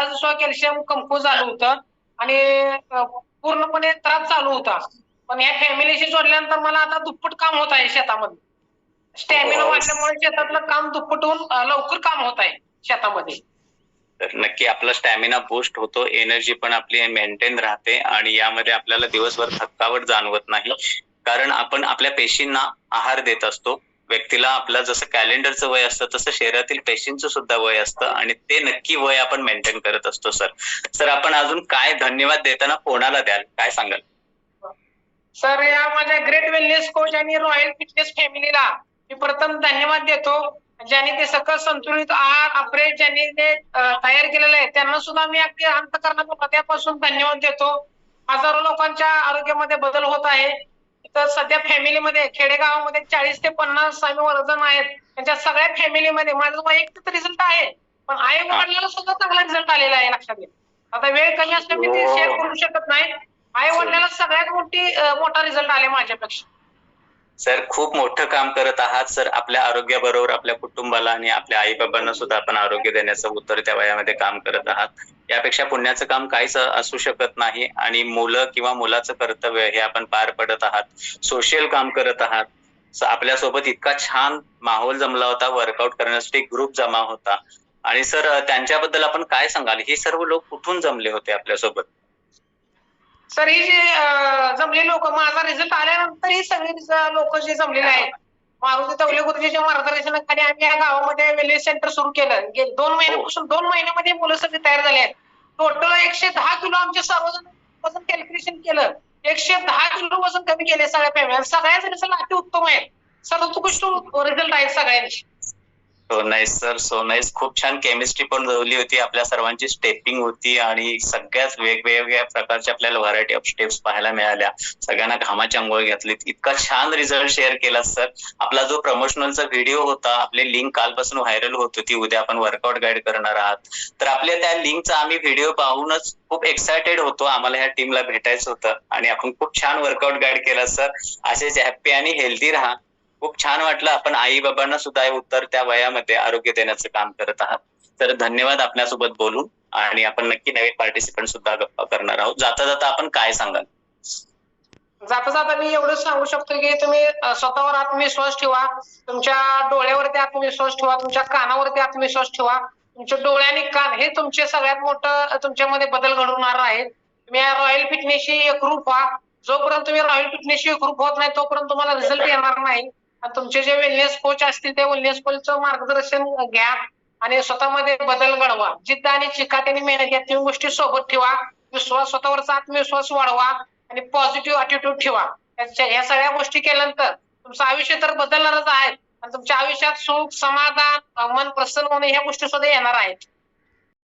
माझं सुद्धा कॅल्शियम कमकुवत झालं होतं. आणि पूर्णपणे त्रास चालू होता. पण या फॅमिलीशी जोडल्यानंतर मला आता दुप्पट काम होत आहे शेतामध्ये. स्टॅमिना हो. वाढल्यामुळे शेतातलं काम दुप्पट होऊन लवकर काम होत आहे शेतामध्ये. तर नक्की आपला स्टॅमिना बूस्ट होतो एनर्जी पण आपली मेंटेन राहते आणि यामध्ये आपल्याला दिवसभर थकावट जाणवत नाही. कारण आपण आपल्या पेशींना आहार देत असतो. व्यक्तीला आपलं जसं कॅलेंडरचं वय असतं तसं शरीरातील पेशींचं सुद्धा वय असतं आणि ते नक्की वय आपण मेंटेन करत असतो सर सर आपण अजून काय धन्यवाद देताना कोणाला द्याल? काय सांगाल? सर या माझ्या ग्रेट वेलनेस कोच आणि रॉयल फिटनेस फॅमिलीला मी प्रथम धन्यवाद देतो. ज्यांनी ते सकल संतुलित आहार अपरेट ज्यांनी ते तयार केलेलं आहे त्यांना सुद्धा मी अगदी अंतकरणाच्या मध्यापासून धन्यवाद देतो. हजारो लोकांच्या आरोग्यामध्ये बदल होत आहे. तर सध्या फॅमिलीमध्ये खेडेगावामध्ये चाळीस ते पन्नास आम्ही वर्जन आहेत. त्यांच्या सगळ्या फॅमिलीमध्ये माझा वैयक्तिक रिझल्ट आहे. पण आई वडिलांना सुद्धा चांगला रिझल्ट आलेला आहे लक्षात घ्या. आता वेळ कमी असल्यामुळे मी ते हो. शेअर करू शकत नाही. आई वडिलांना सगळ्यात मोठी मोठा रिझल्ट आले माझ्यापेक्षा. सर खूप मोठं काम करत आहात सर. आपल्या आरोग्याबरोबर आपल्या कुटुंबाला आणि आपल्या आई बाबांना सुद्धा आपण आरोग्य देण्याचं उत्तर त्या वयामध्ये काम करत आहात. यापेक्षा पुण्याचं काम काहीच असू शकत नाही आणि मुलं किंवा मुलाचं कर्तव्य हे आपण पार पडत आहात. सोशल काम करत आहात. आपल्यासोबत इतका छान माहोल जमला होता. वर्कआउट करण्यासाठी ग्रुप जमा होता. आणि सर त्यांच्याबद्दल आपण काय सांगाल? हे सर्व लोक कुठून जमले होते आपल्यासोबत? सर हे जी जमले लोक माझा रिझल्ट आल्यानंतर ही सगळी लोक जे जमलेले आहेत मारुती तवले गुरुजीच्या मार्गदर्शनाखाली आम्ही या गावामध्ये वेलनेस सेंटर सुरू केलं. दोन महिन्यापासून दोन महिन्यामध्ये मुलं सगळी तयार झाली आहेत. टोटल एकशे दहा किलो आमचे सर्वजण वजन कॅल्क्युलेशन केलं. एकशे दहा किलो वजन कमी केले सगळ्या फॅमिली सगळ्याच रिझल्ट अति उत्तम आहे सर्वोत्कृष्ट रिझल्ट आहेत सगळ्यांचे. So nice sir so nice खूप छान केमिस्ट्री पण जुळली होती. आपल्या सर्वांची स्टेपिंग होती आणि सगळ्याच वेगवेगळ्या प्रकारच्या आपल्याला व्हरायटी ऑफ स्टेप्स पाहायला मिळाल्या. सगळ्यांना घामाची आंघोळ घेतली इतका छान रिझल्ट शेअर केला सर आपला जो प्रमोशनलचा व्हिडिओ होता आपली लिंक कालपासून व्हायरल होत होती. उद्या आपण वर्कआउट गाईड करणार आहात. तर आपल्या त्या लिंकचा आम्ही व्हिडिओ पाहूनच खूप एक्सायटेड होतो. आम्हाला ह्या टीमला भेटायचं होतं. आणि आपण खूप छान वर्कआउट गाईड केला सर असेच हॅप्पी आणि हेल्दी राहा. खूप छान वाटलं. आपण आई बाबांना सुद्धा हे उत्तर त्या वयामध्ये आरोग्य देण्याचं काम करत आहात. तर धन्यवाद आपल्यासोबत बोलून आणि आपण नक्की नवीन पार्टिसिपंट सुद्धा गप्पा करणार आहोत. जाता जाता आपण काय सांगाल? जाता जाता मी एवढंच सांगू शकतो की तुम्ही स्वतःवर आत्मविश्वास ठेवा. तुमच्या डोळ्यावरती आत्मविश्वास ठेवा. तुमच्या कानावरती आत्मविश्वास ठेवा. तुमच्या डोळे आणि कान हे तुमचे सगळ्यात मोठं तुमच्यामध्ये बदल घडवणार आहे तुम्ही रॉयल फिटनेसशी एकरूप व्हा. जोपर्यंत तुम्ही रॉयल फिटनेसशी एकरूप होत नाही तोपर्यंत तुम्हाला रिझल्ट येणार नाही. तुमचे जे वेलनेस कोच असतील ते वेलनेस कोचचं मार्गदर्शन घ्या आणि स्वतःमध्ये बदल घडवा. जिद्द आणि चिकाट्याने मेहनत या तीन गोष्टी सोबत ठेवा. विश्वास स्वतःवरचा आत्मविश्वास वाढवा आणि पॉझिटिव्ह अटिट्यूड ठेवा. या सगळ्या गोष्टी केल्यानंतर तुमचं आयुष्य तर बदलणारच आहे. आणि तुमच्या आयुष्यात सुख समाधान मन प्रसन्न होणे ह्या गोष्टी सुद्धा येणार आहेत.